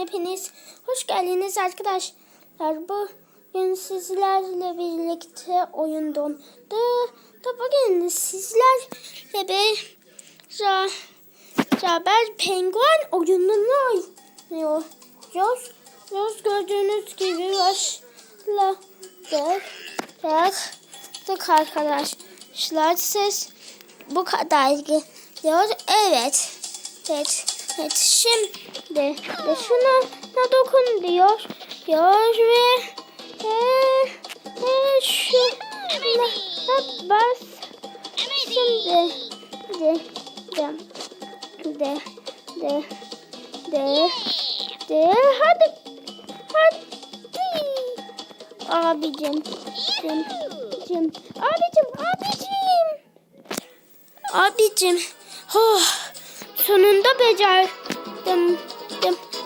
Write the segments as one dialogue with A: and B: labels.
A: hepiniz. Hoş geldiniz arkadaşlar. Bugün sizlerle birlikte oyun dondu. Da bugün sizlerle beraber penguen oyununu oynuyoruz. Göz gördüğünüz gibi başladık. Tık arkadaşlar. Ses bu kadar geliyor. Evet. Evet. Evet. Şimdi de şuna da dokun diyor. Diyor ve ve, ve şuna bas. Şimdi de de de de de de hadi hadi abicim cim cim abicim abicim abicim oh sonunda becerdim.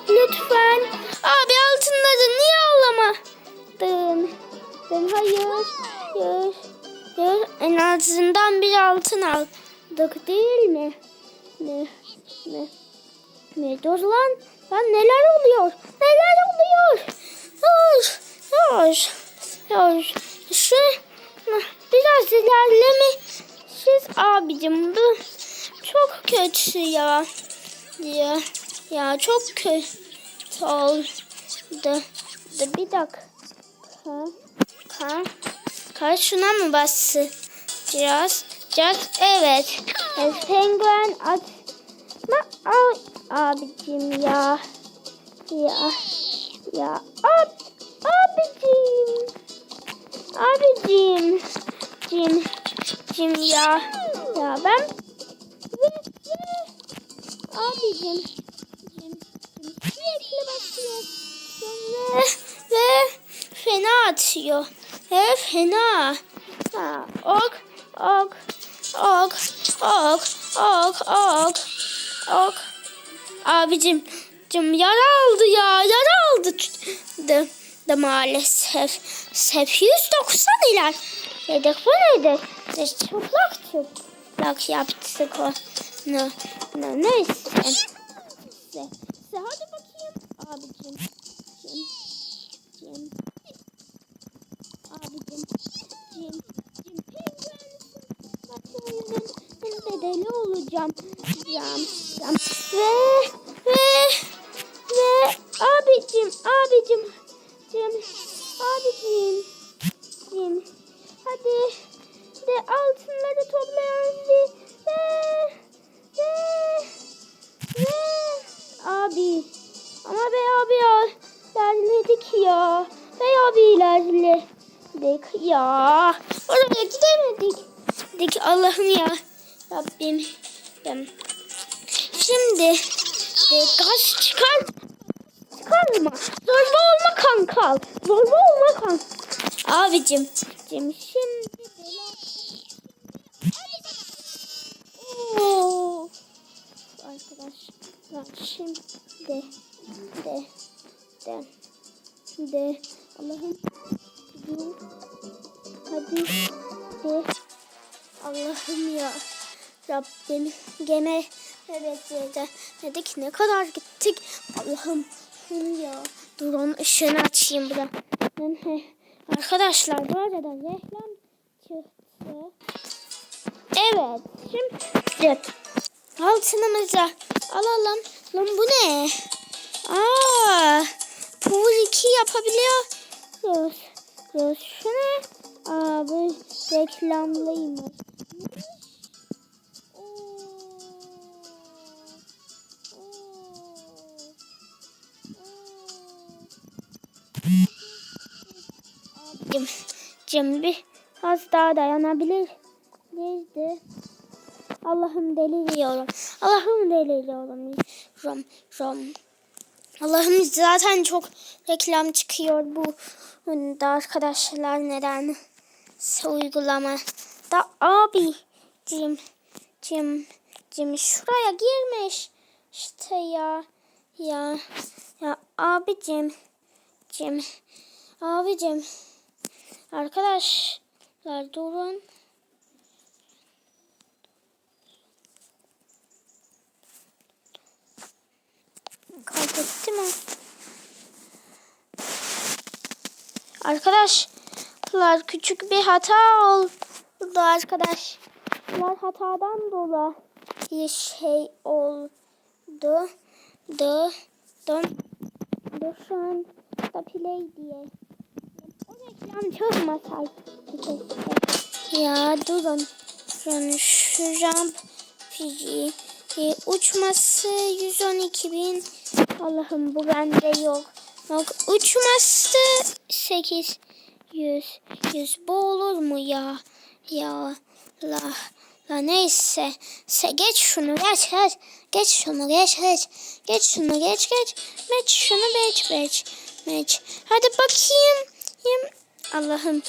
A: Lütfen. Abi altınları niye alamadın ben hayır hayır hayır. En azından bir altın aldık değil mi? Ne ne ne dur lan? Lan neler oluyor? Neler oluyor? Dur dur dur şu biraz ilerlemişiz abicim bu kötü ya ya ya çok kötü oldu. Bir dakika. Ka ka şuna mı basacağız Just evet. evet penguen atma al abicim ya. Ya ya ab abicim. Abicim cim cim ya. Ya ben abicim cim, cim sürekli basıyor. Ve ve fena atıyor. Ve fena. Ha ok ok ok ok ok ok ok. Abicim cim yara aldı ya yara aldı. Da, da maalesef. Sef 190 iler. Yedik bu neydi? Çıplak çıplak yaptık o ne ne neyse. Neyse hadi bakayım. Abicim. Cim cim abicim cim cim penguensin. Bak oyunun bedeli olacağım. Cam ya. Oraya gidemedik dik Allah'ım ya. Rabbim. Şimdi de gaz çıkar çıkarma zorba olma kankal zorba olma kankal abicim şimdi de Allah'ım ya. Rabbim gene evet de dedik ne kadar gittik? Allah'ım ya. Dur onun ışığını açayım burada arkadaşlar bu arada reklam çıktı. Evet şimdi altınımızı alalım. Lan bu ne? Aa pool 2 yapabiliyoruz. Şu ne aa bu reklamlıymış bir az daha dayanabilir. Neydi? Allah'ım deliriyorum. Allah'ım deliriyorum. Rom, rom. Allah'ım zaten çok reklam çıkıyor bu da arkadaşlar neden uygulamada abi cim cim cim şuraya girmiş. İşte ya ya ya abicim cim abicim. Arkadaşlar durun. Kaydetti mi? Arkadaş Arkadaşlar küçük bir hata oldu arkadaşlar. Hatadan dolayı şey oldu. Da, da, da şu an da play diye. O reklam çıkmasaydı keşke. Ya durun. Şunu şuram fiji. E, uçması 112 bin. Allah'ım bu bende yok. Yok uçması 800. 100 bu olur mu ya? Ya la la neyse. Se, geç şunu geç geç. Geç şunu geç geç. Geç şunu geç geç. Geç şunu geç geç. Geç. Hadi bakayım. Allah'ım.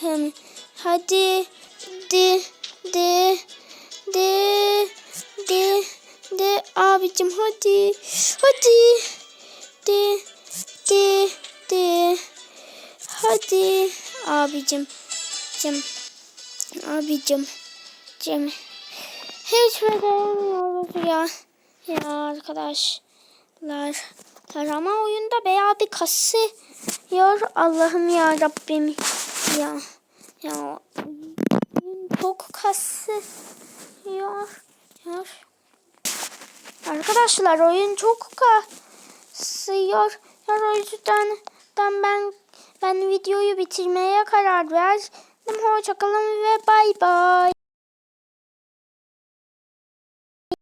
A: Hem. Hadi. De. De. De. De. De. Abicim hadi. Hadi. De. De. De. Hadi. Abicim. Cim. Abicim. Cim. Hiç beceremiyoruz ya. Ya arkadaşlar. Ama oyunda bayağı bir kasıyor. Allah'ım ya Rabbim. Ya. Ya. Çok kasıyor. Ya. Arkadaşlar oyun çok kasıyor. O yüzden ben ben videoyu bitirmeye karar verdim. Hoşçakalın ve bay bay.